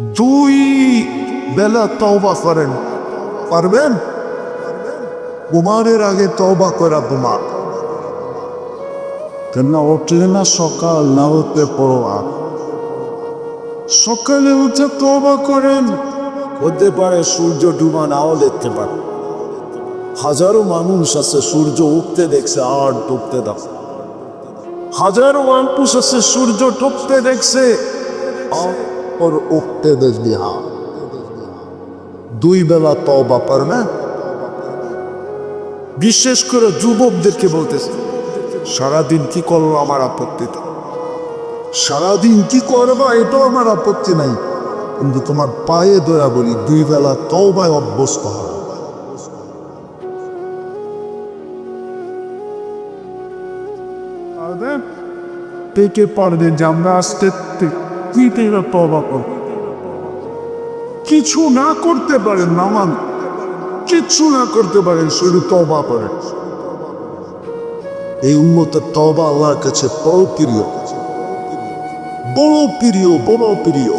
দুই বেলা তওবা করেন। পারবেন? ঘুমানোর আগে তওবা করা ঘুমা। কেন উঠলে না সকাল, না উঠতে পড়া সকালে উঠে তওবা করেন। হতে পারে সূর্য ডুবা নাও দেখতে পারে হাজারো মানুষ আছে, সূর্য উঠতে দেখছে, আর ডুবতে দেখছে হাজারো মানুষ আছে, সূর্য ডুবতে দেখছে। আর উঠতে দেখবি হা দুই বেলা তওবা পারবে বিশেষ করে যুবকদেরকে বলতেছে সারাদিন কি করল আমার আপত্তি সারাদিন কি করবা এটাও আমার আপত্তি নাই কিন্তু তোমার পায়ে দয়া বলি দুই বেলা তওবায় অভ্যস্ত হবে পেটে পারবেন যে আমরা আজকে তিনটে তবা কিছু না করতে পারেন নামান কিচ্ছু না করতে পারেন, শুধু তবা করেন। এই উন্মতের তবা আল্লাহর কাছে বড় প্রিয়। বড় প্রিয় বড় প্রিয়।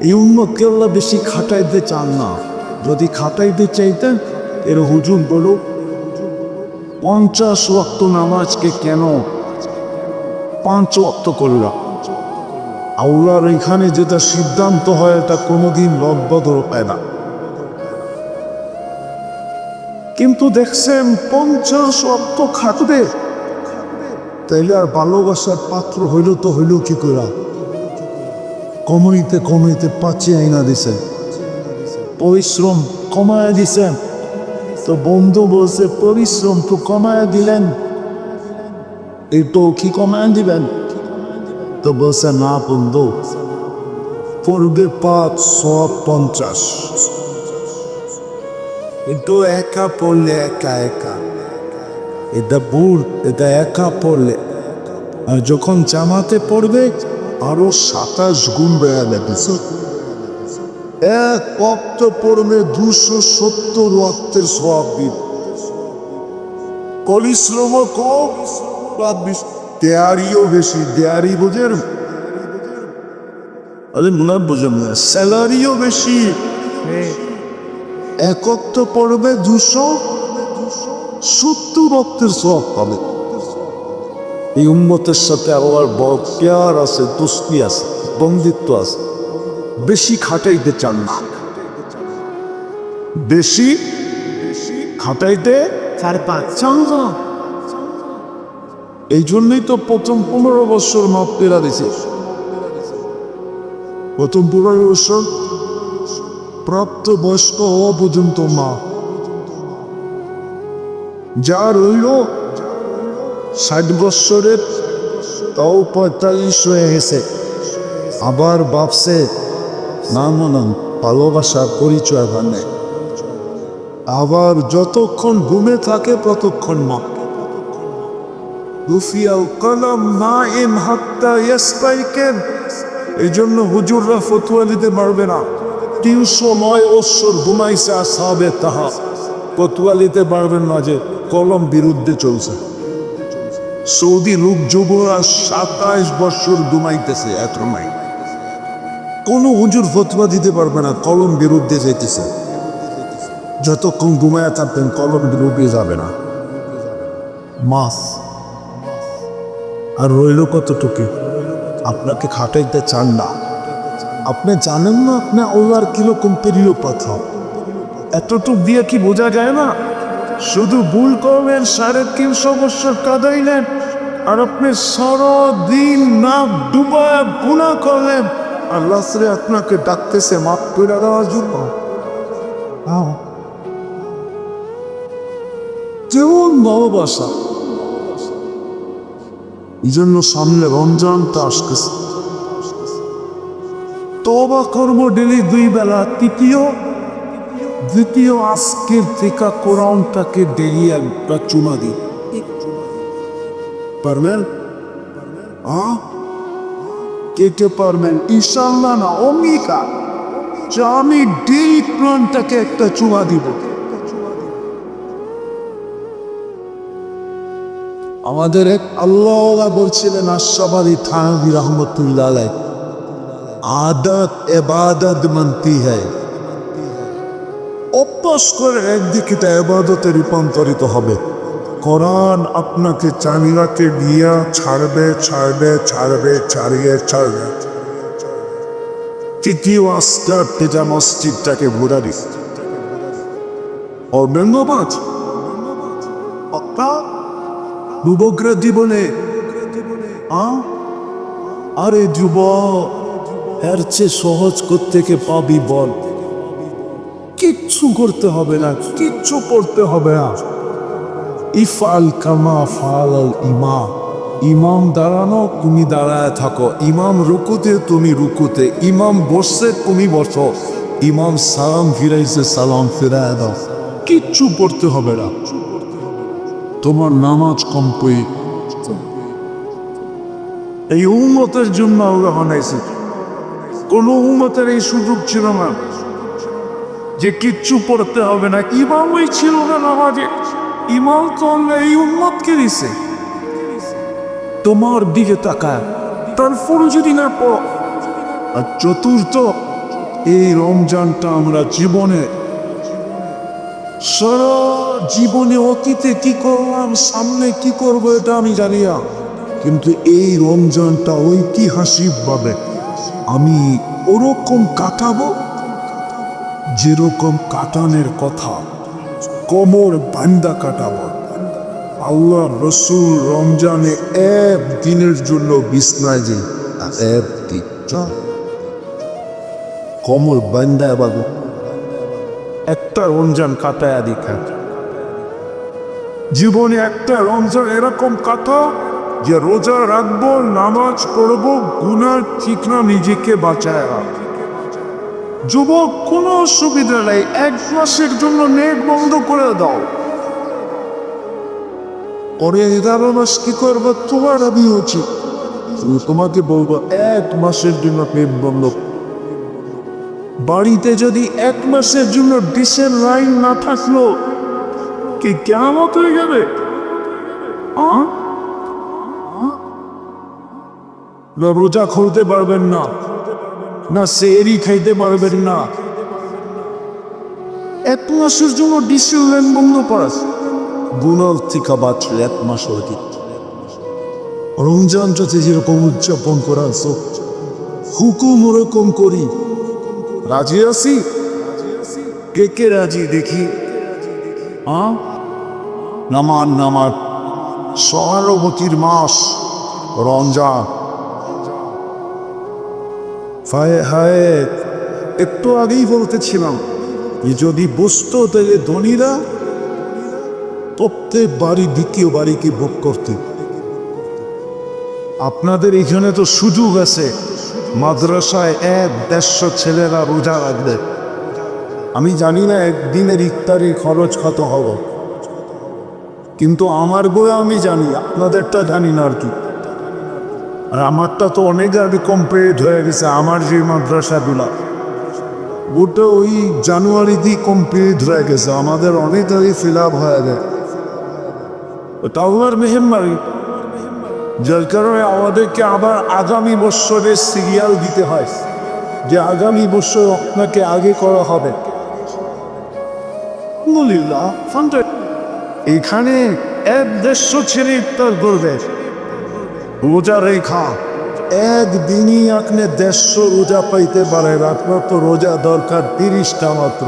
এই উন্মতকে আল্লাহ বেশি খাটাইতে চান না। যদি খাটাইতে চাইতেন, এর হুজুর বলো, পঞ্চাশ ওয়াক্ত নামাজকে কেন পাঁচ ওয়াক্ত করলাম আল্লাহর এখানে যেটা সিদ্ধান্ত হয়, এটা কোনোদিন লব্বদর পায় না। কিন্তু দেখছেন, পঞ্চাশ অক্ত খাটবে। তাইলে আর ভালোবাসার পাত্র হইল তো হইল কি করে কমাইতে কমাইতে পাঁচে আইনা দিছেন পরিশ্রম কমায় দিছেন তো বন্ধু বলছে, পরিশ্রম তো কমায় দিলেন। এই তো কি কমায় দিবেন? তো বলছে না বন্ধু? পড়বে পাঁচ, সব পঞ্চাশ। কিন্তু একা পড়লে একা একা। এটা বুড় এটা একা পড়লে। আর যখন জামাতে পড়বে, আরও সাতাশ গুণ বেড়া যাবে এক অক্ত পড়বে দুশো সত্তর অক্তের সব পরিশ্রম কম দেয়ারিও বেশি দেয়ারি বোঝেন আরে মনে বোঝেন না স্যালারিও বেশি। একত্র পড়বে দুশো সত্তর রক্তের সব পাবে। এই উন্মতের সাথে আবার বড় পেয়ার আছে দুস্তি আছে বন্দিত্ব আছে। বেশি খাটাইতে চান না। বেশি খাটাইতে চার পাঁচ। চন্দ্র এই জন্যই তো প্রথম পনেরো বছর মাপ পেরা দিছে। প্রথম পনেরো বছর প্রাপ্ত বয়স্ক হওয়া পর্যন্ত মা। যা রইল ষাট বৎসরের তাও পঁয়তাল্লিশ হয়ে গেছে। আবার বাপসে নাম মনাম ভালোবাসার পরিচয় ভানে আবার যতক্ষণ ঘুমে থাকে ততক্ষণ মা। রুফিয়াল কলম না ইন হাত্তা ইয়াস্তাইকেন। এই জন্য হুজুররা ফতুয়া দিতে পারবে না। তিনশো নয় বৎসর ঘুমাইছে আসাবে তাহা। ফতুয়া দিতে পারবেন না যে কলম বিরুদ্ধে চলছে। সৌদি লোক যুবরা সাতাইশ বৎসর ঘুমাইতেছে এত নাই। কোনো হুজুর ফতুয়া দিতে পারবে না, কলম বিরুদ্ধে যেতেছে যতক্ষণ ঘুমায় থাকবেন, কলম বিরুদ্ধে যাবে না। মাস আর রইল কতটুকু? আপনাকে খাটাইতে চান না। আপনি জানেন না আপনি আল্লাহর কীরকম প্রিয় কথা এতটুক দিয়ে কি বোঝা যায় না? শুধু ভুল করবেন সাড়ে তিনশো বছর কাদাইলেন, আর আপনি সারা দিন না ডুবায় গুণা করলেন। আল্লাহ শ্রে আপনাকে ডাকতেছে মাপ করে দেওয়ার জন্য। যেমন ভালোবাসা এই জন্য সামনে রমজানটা আসতেছে। তবা কর্ম ডেলি দুই বেলা, তৃতীয়, দ্বিতীয় আজকের থেকে কোরআনটাকে ডেলি একটা চুমা দিই। পারবেন? আ? কে কে পারবেন। ইনশাল্লাহ না যে আমি ডেলি কোরআনটাকে একটা চুমা দিব। আমাদের এক আল্লাহরা বলছিলেন আশাবাদী থানবী রহমতুল্লাহ আদত এবাদত মানতি হ্যায় অভ্যাস করে একদিকে তা এবাদতে রূপান্তরিত হবে। কোরআন আপনাকে চামিরাকে দিয়া ছাড়বে ছাড়বে ছাড়বে, ছাড়িয়ে ছাড়বে। তৃতীয় আস্তার পিতা মসজিদটাকে ঘোরা দিচ্ছে অব্যঙ্গবাদ যুবকরা জীবনে আরে যুব, এর চেয়ে সহজ থেকে পাবি বল? কিচ্ছু করতে হবে না, কিচ্ছু করতে হবে না। ইফাল কামা ফাল ইমাম। ইমাম দাঁড়ানো, তুমি দাঁড়ায় থাকো। ইমাম রুকুতে, তুমি রুকুতে। ইমাম বসছে, তুমি বসো। ইমাম সালাম ফিরাইছে, সালাম ফিরায় দাও। কিচ্ছু পড়তে হবে না। তোমার নামাজ কমপ্লিট এই উন্মতের জন্য আল্লাহ বানাইছে। কোন উন্মতের এই সুযোগ ছিল না যে কিচ্ছু পড়তে হবে না। ইমামই ছিল না নামাজে। ইমাম তো আল্লাহ এই উন্মতকে দিছে। তোমার দিকে তাকায়। তারপরও যদি না পড়ো। আর চতুর্থ, এই রমজানটা আমরা জীবনে সারা জীবনে অতীতে কি করলাম, সামনে কি করব এটা আমি জানি না। কিন্তু এই রমজানটা ঐতিহাসিকভাবে আমি ওরকম কাটাবো যেরকম কাটানের কথা, কোমর বান্দা কাটাবো। আল্লাহ রসুল রমজানে এক দিনের জন্য বিছনায় যে, এক দিন কোমর বান্দা বাবু একটা রমজান কাটায় দেখা। জীবনে একটা রমজান এরকম কাটা যে রোজা রাখব, নামাজ পড়ব, গুনার ঠিক না নিজেকে বাঁচায় যুবক, কোনো অসুবিধা নেই, এক মাসের জন্য নেট বন্ধ করে দাও। পরে এগারো মাস কি করব? তোমার আমি উচিত তুমি তোমাকে বলব, এক মাসের জন্য নেট বন্ধ বাড়িতে যদি এক মাসের জন্য ডিসের লাইন না থাকল, কি কেমত হয়ে যাবে? না, রোজা খুলতে পারবেন না। না সেরি খাইতে পারবেন না। এক মাসের জন্য ডিসেল লাইন বন্ধ করাস গুণার থেকে বাঁচলে এক মাস অতীত রমজান যাতে যেরকম উদযাপন করা হুকুম ওরকম করি। রাজি আছি? কে কে রাজি দেখি? আ? নামান নামার সহানুভূতির মাস রঞ্জা হায় হায়, একটু আগেই বলতেছিলাম যদি বুঝতো তাহলে ধনীরা প্রত্যেক বাড়ি, দ্বিতীয় বাড়িকে ভোগ করতে। আপনাদের এখানে তো সুযোগ আছে। মাদ্রাসায় এক দেড়শো ছেলেরা রোজা রাখবে। আমি জানি না একদিনের ইফতারি খরচ কত হব। কিন্তু আমার বই আমি জানি, আপনাদেরটা জানি না আর কি। আর আমারটা তো অনেক আগে কমপ্লিট হয়ে গেছে, আমার যে মাদ্রাসাগুলা। ওটা ওই জানুয়ারিতেই কমপ্লিট হয়ে গেছে, আমাদের অনেক আগে ফিল আপ হয়ে যায়। তাও আর মেহেম্মারি যার কারণে আমাদেরকে আবার আগামী বৎসরের সিরিয়াল দিতে হয় যে আগামী বছর আপনাকে আগে করা হবে। এখানে এক দেড়শো ছেলে ইফতার করবে। রোজা রেখা একদিনই আপনি দেড়শো রোজা পাইতে পারেন আপনার তো রোজা দরকার তিরিশটা মাত্র।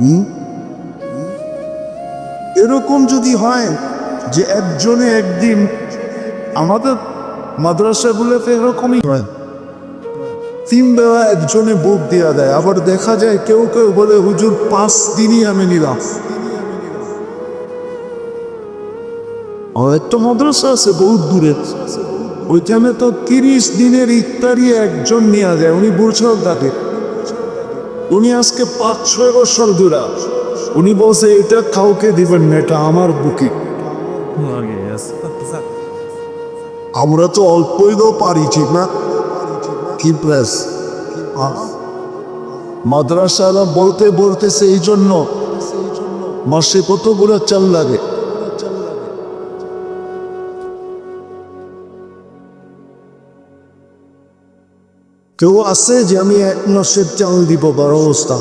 হুম? এরকম যদি হয় যে একজনে একদিন আমাদের মাদ্রাসাগুলোতে এরকমই হয় তিন বেলা একজনে বুক দেওয়া দেয়, আবার দেখা যায় কেউ কেউ বলে, হুজুর, পাঁচ দিনই আমি নিলাম। একটা মাদ্রাসা আছে বহুত দূরে। ওইখানে তো তিরিশ দিনের ইফতারি একজন নেওয়া যায়, উনি বলছেন তাকে উনি আজকে পাঁচ ছয় বছর দূরা উনি বলছে, এটা কাউকে দিবেন না, এটা আমার বুকি। আমরা তো অল্পই তো পারি, ঠিক না? কি প্রেস মাদ্রাসারা বলতে বলতেছে এই জন্য মাসে কতগুলো চাল লাগে? কেউ আছে যে আমি এক নসের চাল দিব বড় অবস্থা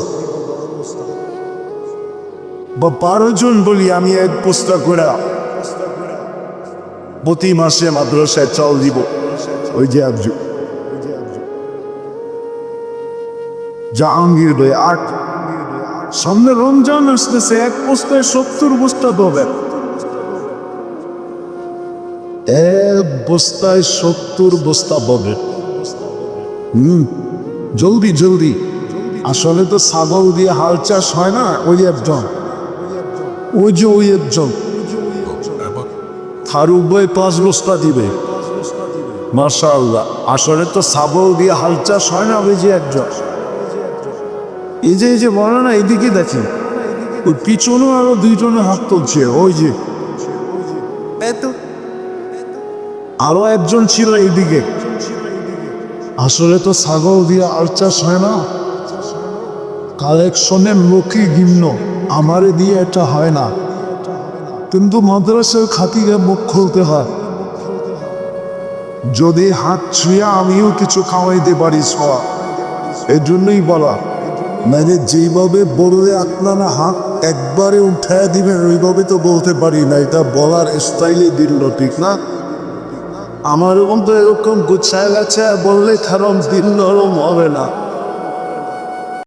বা বারো জন বলি আমি এক বস্তা করে। প্রতি মাসে মাদ্রাসায় চাল দিব। ওই যে একজন জাহাঙ্গীর ভাই, আট। সামনে রমজান আসতেছে, এক বস্তায় সত্তর বস্তা দেবেন এক বস্তায় সত্তর বস্তা পাবে হুম, জলদি জলদি। আসলে তো ছাগল দিয়ে হাল চাষ হয় না, ওই একজন। ওই যে ওই একজন। তার উভয় পাঁচ বস্তা দিবে। মাশাআল্লাহ। আসলে তো ছাগল দিয়ে হাল চাষ হয় না ওই যে একজন। এই যে এই যে বলে না এইদিকে দেখেন। ওই পিছনেও আরও দুইজনে হাত তুলছে, ওই যে। আরও একজন ছিল এইদিকে। আসলে তো ছাগল দিয়ে আর চাষ হয় না। কালেকশনের লোকই গিন্ন আমারে দিয়ে এটা হয় না। কিন্তু মাদ্রাসার খাতিরে মুখ খুলতে হয়। যদি হাত ছুঁয়ে আমিও কিছু খাওয়াইতে পারি সবা। এর জন্যই বলা মানে যেইভাবে বললে আপনারা হাত একবারে উঠায় দিবেন, ওইভাবে তো বলতে পারি না, এটা বলার স্টাইলে দিল ঠিক না? আমার তো এরকম গুছায় গেছে বললে কারণ দিন নরম হবে না।